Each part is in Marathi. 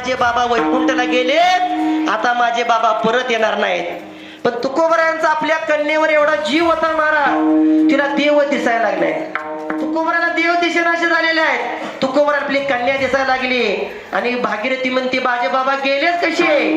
माझे बाबा वैकुंठला गेलेत. आता माझे बाबा परत येणार नाहीत. पण तुकोबरायांचा आपल्या कन्येवर एवढा जीव होता मारा. तिला देव दिसायला लागलाय तुकोबराला देव दिसेनाशे झालेले आहेत. तुकोबर आपली कन्या दिसायला लागली. आणि भागीरथी म्हणते माझे बाबा गेलेच कसे?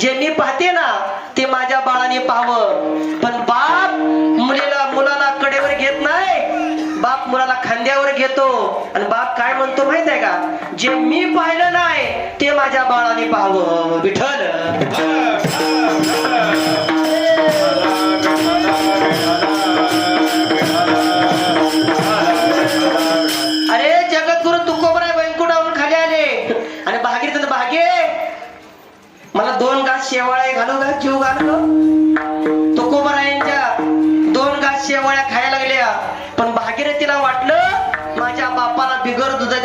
जे मी पाहते ना ते माझ्या बाळाने पाहावं. पण बाप मुलीला मुलाला कडेवर घेत नाही. बाप मुलाला खांद्यावर घेतो. आणि बाप काय म्हणतो माहीत आहे का? जे मी पाहिलं नाही ते माझ्या बाळाने पाहावं. विठ्ठल!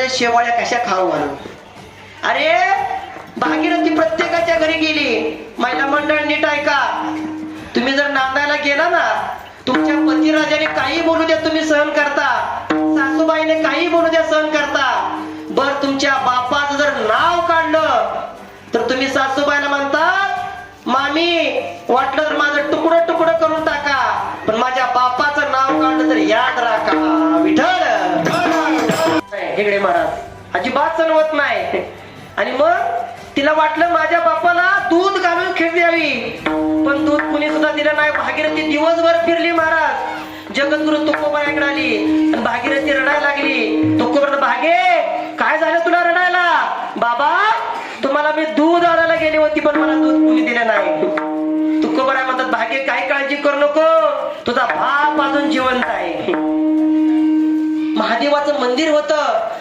बिगर शेवाळ्या कशा खाऊ म्हणून अरे भागीरथी प्रत्येकाच्या घरी गेली. महिला मंडळ नीट ऐका. तुम्ही जर नांदायला गेला ना तुमच्या पतिराजाने काही बोलू द्या तुम्ही सहन करता. सासूबाईने काही बोलू द्या सहन करता. बर तुमच्या बापाचं जर नाव काढलं तर तुम्ही सासूबाईला म्हणता मामी वाटलं तर माझं तुकडं तुकडं करून टाका पण माझ्या बापाचं नाव काढलं तर याद राखा विठ्ठल. हेगडे महाराज अजिबात सण होत नाही. आणि मग तिला वाटलं माझ्या बापाला दूध घालून खेळ द्यावी पण दूध कुणी सुद्धा दिलं नाही. भागीरथी दिवसभर फिरली महाराज. जगद्गुरु तुकोबाईकडे आली. आणि भागीरथी रडायला लागली. तुकोबर भागे काय झालं तुला रडायला? बाबा तुम्हाला मी दूध आणायला गेली होती पण मला दूध कुणी दिलं नाही. तुकोबराय म्हणतात भागे काही काळजी करू नको. तुझा बाप अजून जीवन मंदिर होत.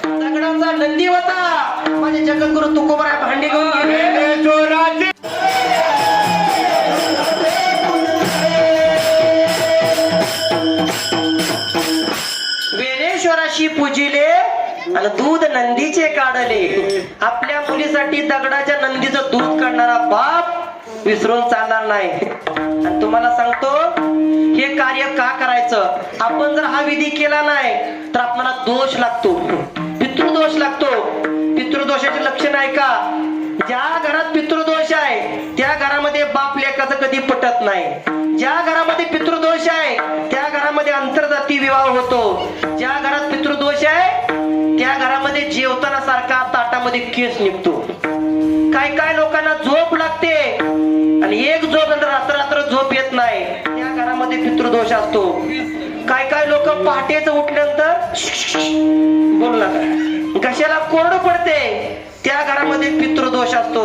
दगडाचा नंदी होता. माझे जगद्गुरु तुकोबराय भांडी घेऊन गेले. वेणेश्वराशी पूजिले आणि दूध नंदीचे काढले. आपल्या मुलीसाठी दगडाच्या नंदीचं दूध काढणारा बाप विसरून चालणार नाही. आणि तुम्हाला सांगतो हे कार्य का करायचं? आपण जर हा विधी केला नाही तर आपल्याला दोष लागतो. पितृदोष लागतो. पितृदोषाचे लक्षण आहे का? ज्या घरात पितृदोष आहे त्या घरामध्ये बाप लेखाचं कधी पटत नाही. ज्या घरामध्ये पितृदोष आहे त्या घरामध्ये आंतरजाती विवाह होतो. ज्या घरात पितृदोष आहे त्या घरामध्ये जेवताना सारखा ताटामध्ये केस निघतो. काय काय लोकांना झोप लागते. आणि एक दोष असतो. काय काय लोक पहाटेच उठल्यानंतर बोल नका कशाला कोरड पडते? त्या घरामध्ये पितृदोष असतो.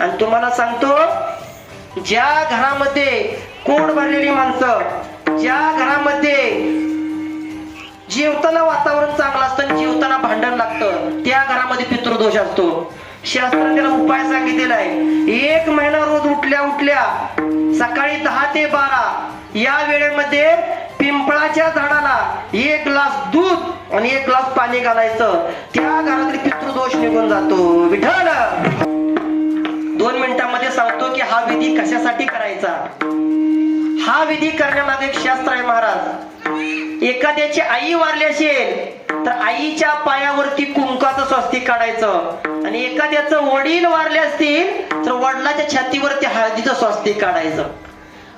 आणि तुम्हाला सांगतो ज्या घरामध्ये कोड भरलेली माणसं ज्या घरामध्ये जेवताना वातावरण चांगलं असतं जेवताना भांडण लागतं त्या घरामध्ये पितृदोष असतो. शास्त्राने त्याला उपाय सांगितलेला आहे. एक महिना रोज उठल्या उठल्या सकाळी दहा ते बारा या वेळेमध्ये पिंपळाच्या झाडाला एक ग्लास दूध आणि एक ग्लास पाणी घालायचं. त्या घरातील पितृदोष निघून जातो. विठ्ठल! दोन मिनिटांमध्ये सांगतो की हा विधी कशासाठी करायचा? हा विधी करण्यामागे एक शास्त्र आहे महाराज. एखाद्याची आई वारली असेल तर आईच्या पायावरती कुंकाचं स्वस्तिक काढायचं. आणि एखाद्याचं वडील वारले असतील तर वडिलाच्या छातीवरती हळदीचं स्वस्तिक काढायचं.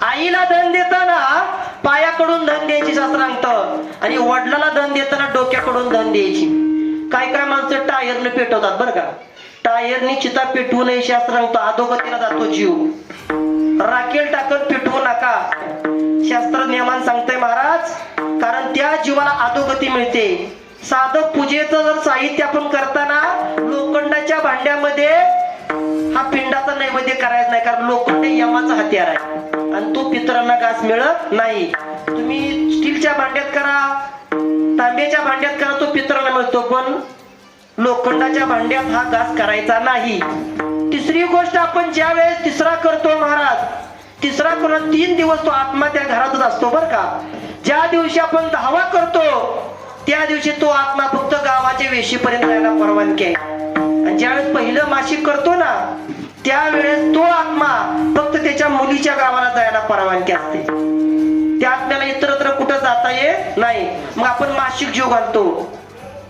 आईला धन देताना पायाकडून धन द्यायची शास्त्रांत आणि वडिलाला धन देताना डोक्याकडून धन द्यायची. काय काय माणसं टायरने पेटवतात बरं का? टायरनी चिता पेटवू नये शास्त्रांत अधोगतीला जातो जीव. राखेल टाकत पेटवू नका. शास्त्र नियमान सांगतंय महाराज कारण त्या जीवाला अधोगती मिळते. साधं पूजेचं जर साहित्य आपण करताना लोखंडाच्या भांड्यामध्ये मध्ये करायचं नाही कारण लोखंड हे यमाचा हत्यार आहे. आणि तो पितरांना घास मिळत नाही. तुम्ही स्टीलच्या भांड्यात करा तांब्याच्या भांड्यात करा तो पितरांना मिळतो पण लोखंडाच्या भांड्यात हा घास करायचा नाही. तिसरी गोष्ट आपण ज्या वेळेस तिसरा करतो महाराज तिसरा करून तीन दिवस तो आत्मा त्या घरातच असतो बर का. ज्या दिवशी आपण दहावा करतो त्या दिवशी तो आत्मा फक्त गावाच्या वेशीपर्यंत जायला परवानगी आहे. आणि ज्यावेळेस पहिलं मासिक करतो ना त्यावेळेस तो आत्मा फक्त त्याच्या मुलीच्या गावाला जायला परवानगी असते. त्या आत्म्याला इतरत्र कुठं जाता येत नाही. मग आपण मासिक जीव घालतो.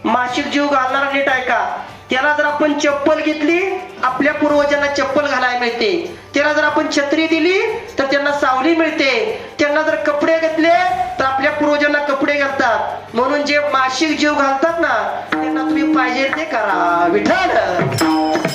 मासिक जीव घालणारा नीट आहे का? त्याला जर आपण चप्पल घेतली आपल्या पूर्वजांना चप्पल घालायला मिळते. त्याला जर आपण छत्री दिली तर त्यांना सावली मिळते. त्यांना जर कपडे घेतले तर आपल्या पूर्वजांना कपडे घालतात. म्हणून जे मासिक जीव घालतात ना त्यांना तुम्ही पाहिजे ते करा. विठ्ठल!